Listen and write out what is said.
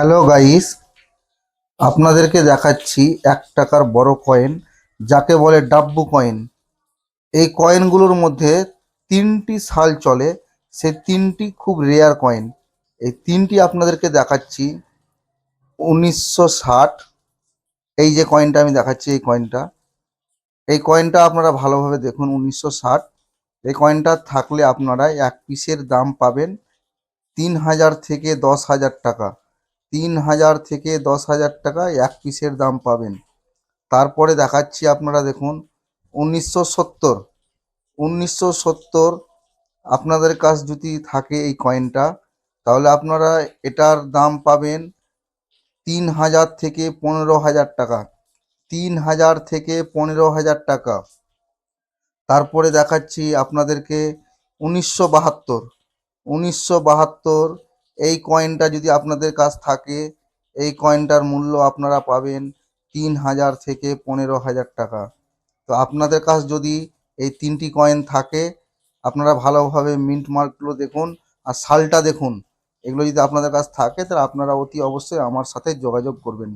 Hello guys আপনাদেরকে দেখাচ্ছি এক টাকার বড় কয়েন যাকে বলে ডাব্বু কয়েন এই কয়েনগুলোর মধ্যে তিনটি সাল চলে, সে তিনটি খুব রেয়ার কয়েন এই তিনটি আপনাদেরকে দেখাচ্ছি উনিশশো ষাট। এই যে কয়েনটা আমি দেখাচ্ছি, এই কয়েনটা এই কয়েনটা আপনারা ভালোভাবে দেখুন, উনিশশো ষাট। এই কয়েনটা থাকলে আপনারা এক পিসের দাম পাবেন তিন হাজার থেকে দশ হাজার টাকা। তিন হাজার থেকে দশ হাজার টাকা এক পিসের দাম পাবেন। তারপরে দেখাচ্ছি আপনারা দেখুন, উনিশশো সত্তর। উনিশশো সত্তর আপনাদের কাছ যদি থাকে এই কয়েনটা, তাহলে আপনারা এটার দাম পাবেন তিন হাজার থেকে পনেরো হাজার টাকা। তিন হাজার থেকে পনেরো হাজার টাকা। তারপরে দেখাচ্ছি আপনাদেরকে উনিশশো বাহাত্তর। উনিশশো বাহাত্তর এই কয়েনটা যদি আপনাদের কাছ থাকে, এই কয়েনটার মূল্য আপনারা পাবেন তিন হাজার থেকে পনেরো হাজার টাকা। তো আপনাদের কাছ যদি এই তিনটি কয়েন থাকে, আপনারা ভালোভাবে মিন্ট মার্কগুলো দেখুন আর সালটা দেখুন। এগুলো যদি আপনাদের কাছ থাকে, তাহলে আপনারা অতি অবশ্যই আমার সাথে যোগাযোগ করবেন।